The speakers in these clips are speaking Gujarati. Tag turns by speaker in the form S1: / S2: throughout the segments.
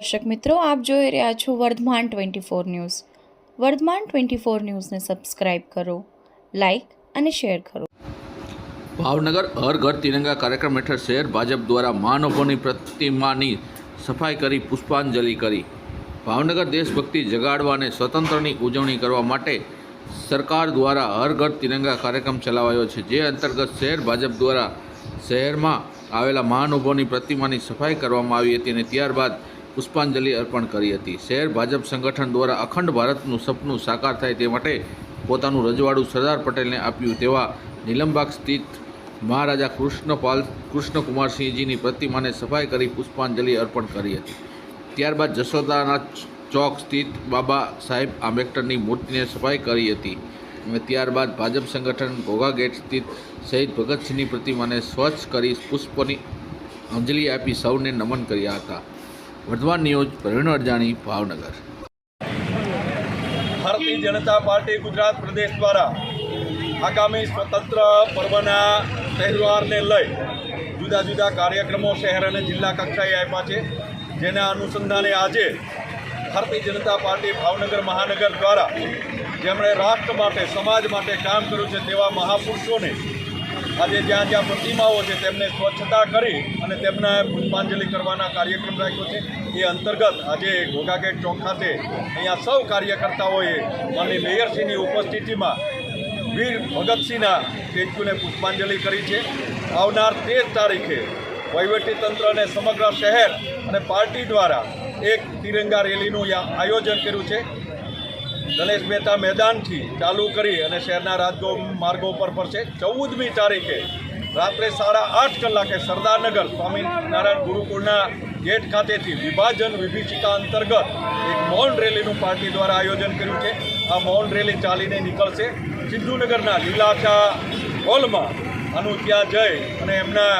S1: દર્શક મિત્રો, આપ જોઈ રહ્યા છો Vardhman twenty four news. Vardhman twenty four ન્યૂઝને સબસ્ક્રાઇબ કરો, લાઇક અને શેર કરો.
S2: ભાવનગર હર ઘર તિરંગા કાર્યક્રમ હેઠળ શહેર ભાજપ દ્વારા મહાનુભાવોની પ્રતિમાની સફાઈ કરી પુષ્પાંજલિ કરી. ભાવનગર દેશભક્તિ જગાડવા અને સ્વતંત્રની ઉજવણી કરવા માટે સરકાર દ્વારા હર ઘર તિરંગા કાર્યક્રમ ચલાવાયો છે. જે અંતર્ગત શહેર ભાજપ દ્વારા શહેરમાં આવેલા મહાનુભાવોની પ્રતિમાની સફાઈ કરવામાં આવી હતી અને ત્યારબાદ પુષ્પાંજલિ અર્પણ કરી હતી. શહેર ભાજપ સંગઠન દ્વારા અખંડ ભારતનું સપનું સાકાર થાય તે માટે પોતાનું રજવાડું સરદાર પટેલને આપ્યું તેવા નીલમબાગ સ્થિત મહારાજા કૃષ્ણપાલ, કૃષ્ણકુમારસિંહજીની પ્રતિમાને સફાઈ કરી પુષ્પાંજલિ અર્પણ કરી હતી. ત્યારબાદ જશોદાના ચોક સ્થિત બાબા સાહેબ આંબેડકરની મૂર્તિને સફાઈ કરી હતી અને ત્યારબાદ ભાજપ સંગઠન ઘોઘા ગેટ સ્થિત શહીદ ભગતસિંહની પ્રતિમાને સ્વચ્છ કરી પુષ્પની અંજલિ આપી સૌને નમન કર્યા હતા. વર્ધમાન ન્યૂઝ પ્રવીણ અરજાણી, ભાવનગર.
S3: ભારતીય જનતા પાર્ટી ગુજરાત પ્રદેશ દ્વારા આગામી સ્વતંત્ર પર્વના તહેવારને લઈ જુદા જુદા કાર્યક્રમો શહેર અને જિલ્લા કક્ષાએ આપ્યા છે. જેના અનુસંધાને આજે ભારતીય જનતા પાર્ટી ભાવનગર મહાનગર દ્વારા જેમણે રાષ્ટ્ર માટે, સમાજ માટે કામ કર્યું છે તેવા મહાપુરુષોને આજે જ્યાં જ્યાં પ્રતિમાઓ છે, તેમને સ્વચ્છતા કરી અને તેમને પુષ્પાંજલિ કરવાના કાર્યક્રમ રાખ્યો છે. એ અંતર્ગત આજે ઘોઘાગેટ ચોક ખાતે અહીંયા સૌ કાર્યકર્તાઓએ માનની મેયરશ્રીની ઉપસ્થિતિમાં વીર ભગતસિંહના સ્ટેચ્યુને પુષ્પાંજલિ કરી છે. આવનાર તેર તારીખે વહીવટીતંત્ર અને સમગ્ર શહેર અને પાર્ટી દ્વારા એક તિરંગા રેલીનું આયોજન કર્યું છે. ગણેશ મહેતા મેદાનથી ચાલુ કરી અને શહેરના રાજગો માર્ગો પર પડશે ચૌદમી તારીખે રાત્રે સાડા આઠ કલાકે સરદારનગર સ્વામિનારાયણ ગુરુકુળના ગેટ ખાતેથી વિભાજન વિભીષિકા અંતર્ગત એક મૌન રેલીનું પાર્ટી દ્વારા આયોજન કર્યું છે. આ મૌન રેલી ચાલીને નીકળશે. સિદ્ધુનગરના લીલાચા હોલમાં આનું ત્યાં જઈ અને એમના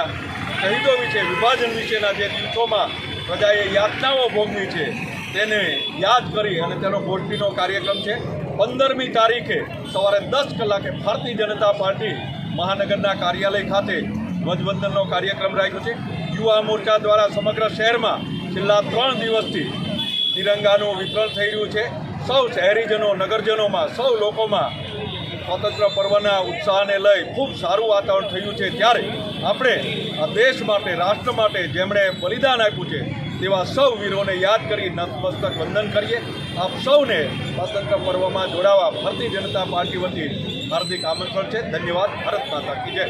S3: શહીદો વિશે, વિભાજન વિશેના જે દિવસોમાં પ્રજાએ યાતનાઓ ભોગવી છે. તેને યાદ કરી અને તેનો ગોઠવીનો કાર્યક્રમ છે. પંદરમી તારીખે સવારે દસ કલાકે ભારતીય જનતા પાર્ટી મહાનગરના કાર્યાલય ખાતે ધ્વજવંદનનો કાર્યક્રમ રાખ્યો છે. યુવા મોરચા દ્વારા સમગ્ર શહેરમાં છેલ્લા ત્રણ દિવસથી તિરંગાનું વિતરણ થઈ રહ્યું છે. સૌ શહેરીજનો, નગરજનોમાં, સૌ લોકોમાં સ્વતંત્ર પર્વના ઉત્સાહને લઈ ખૂબ સારું વાતાવરણ થયું છે. ત્યારે આપણે આ દેશ માટે, રાષ્ટ્ર માટે જેમણે બલિદાન આપ્યું છે તેવા સૌ વીરોને યાદ કરી નતમસ્તક વંદન કરીએ. આપ સૌને સ્વતંત્ર પર્વમાં જોડાવા ભારતીય જનતા પાર્ટી વતી હાર્દિક આમંત્રણ છે. ધન્યવાદ. ભારત માતા કી જય.